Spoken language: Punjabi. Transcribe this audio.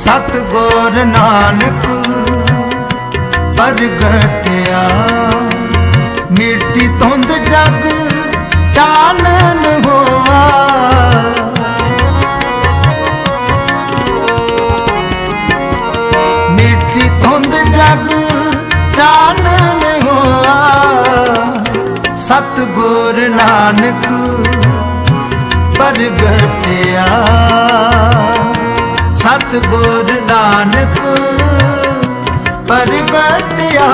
ਸਤਗੁਰ ਨਾਨਕ ਪ੍ਰਗਟਿਆ ਮਿੱਟੀ ਧੁੰਦ ਜਗ ਚਾਨਣ ਹੋਆ। ਮਿੱਟੀ ਧੁੰਦ ਜਗ ਚਾਨਣ ਹੋਆ। ਸਤਗੁਰ ਨਾਨਕ ਪ੍ਰਗਟਿਆ ਸਤਗੁਰ ਨਾਨਕ ਪ੍ਰਗਟਿਆ